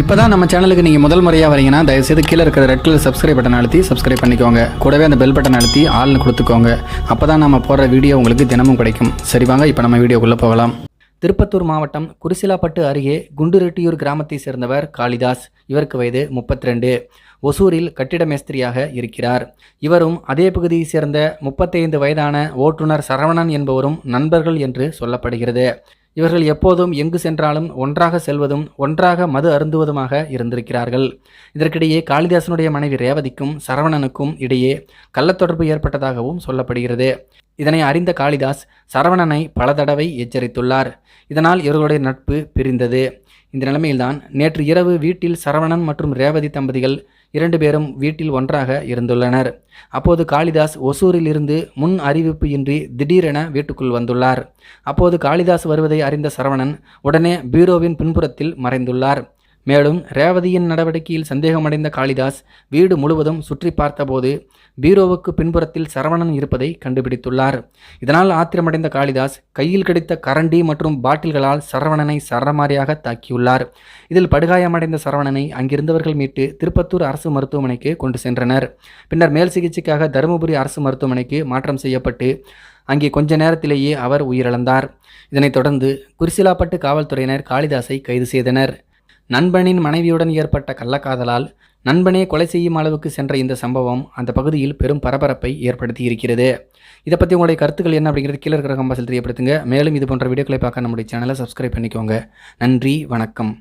இப்போ தான் நம்ம சேனலுக்கு நீங்கள் முதல் முறையாக வரீங்கன்னா தயவுசெய்து கீழே இருக்கிற ரெட் கலர் சப்ஸ்கிரைப் பட்டன் அழுத்தி சப்ஸ்கிரைப் பண்ணிக்கோங்க. கூடவே அந்த பெல் பட்டன் அழுத்தி ஆள்னு கொடுத்துக்கோங்க. அப்போ தான் நம்ம போடுற வீடியோ உங்களுக்கு தினமும் கிடைக்கும். சரி வாங்க இப்போ நம்ம வீடியோக்குள்ளே போகலாம். திருப்பத்தூர் மாவட்டம் குருசிலாப்பட்டு அருகே குண்டுரெட்டியூர் கிராமத்தை சேர்ந்தவர் காளிதாஸ். இவருக்கு வயது 32 ஒசூரில் கட்டிட மேஸ்திரியாக இருக்கிறார். இவரும் அதே பகுதியைச் சேர்ந்த முப்பத்தைந்து வயதான ஓட்டுநர் சரவணன் என்பவரும் நண்பர்கள் என்று சொல்லப்படுகிறது. இவர்கள் எப்போதும் எங்கு சென்றாலும் ஒன்றாக செல்வதும் ஒன்றாக மது அருந்துவதுமாக இருந்திருக்கிறார்கள். இதற்கிடையே காளிதாசனுடைய மனைவி ரேவதிக்கும் சரவணனுக்கும் இடையே கள்ளத்தொடர்பு ஏற்பட்டதாகவும் சொல்லப்படுகிறது. இதனை அறிந்த காளிதாஸ் சரவணனை பல தடவை எச்சரித்துள்ளார். இதனால் இவர்களுடைய நட்பு பிரிந்தது. இந்த நிலைமையில்தான் நேற்று இரவு வீட்டில் சரவணன் மற்றும் ரேவதி தம்பதிகள் இரண்டு பேரும் வீட்டில் ஒன்றாக இருந்துள்ளனர். அப்போது காளிதாஸ் ஒசூரில் இருந்து முன் அறிவிப்பு இன்றி திடீரென வீட்டுக்குள் வந்துள்ளார். அப்போது காளிதாஸ் வருவதை அறிந்த சரவணன் உடனே பீரோவின் பின்புறத்தில் மறைந்துள்ளார். மேலும் ரேவதியின் நடவடிக்கையில் சந்தேகமடைந்த காளிதாஸ் வீடு முழுவதும் சுற்றி பார்த்தபோது பீரோவுக்கு பின்புறத்தில் சரவணன் இருப்பதை கண்டுபிடித்துள்ளார். இதனால் ஆத்திரமடைந்த காளிதாஸ் கையில் கிடைத்த கரண்டி மற்றும் பாட்டில்களால் சரவணனை சரமாரியாக தாக்கியுள்ளார். இதில் படுகாயமடைந்த சரவணனை அங்கிருந்தவர்கள் மீட்டு திருப்பத்தூர் அரசு மருத்துவமனைக்கு கொண்டு சென்றனர். பின்னர் மேல் சிகிச்சைக்காக தருமபுரி அரசு மருத்துவமனைக்கு மாற்றம் செய்யப்பட்டு அங்கே கொஞ்ச நேரத்திலேயே அவர் உயிரிழந்தார். இதனைத் தொடர்ந்து குரிசிலாப்பட்டு காவல்துறையினர் காளிதாஸை கைது செய்தனர். நண்பனின் மனைவியுடன் ஏற்பட்ட கள்ளக்காதலால் நண்பனே கொலை செய்யும் அளவுக்கு சென்ற இந்த சம்பவம் அந்த பகுதியில் பெரும் பரபரப்பை ஏற்படுத்தி இருக்கிறது இதை பற்றி உங்களுடைய கருத்துக்கள் என்ன அப்படிங்கிறது கீழே இருக்கிற கம்பாசில் தெரியப்படுத்துங்க. மேலும் இது போன்ற வீடியோக்களை பார்க்க நம்முடைய சேனலை சப்ஸ்கிரைப் பண்ணிக்கோங்க. நன்றி வணக்கம்.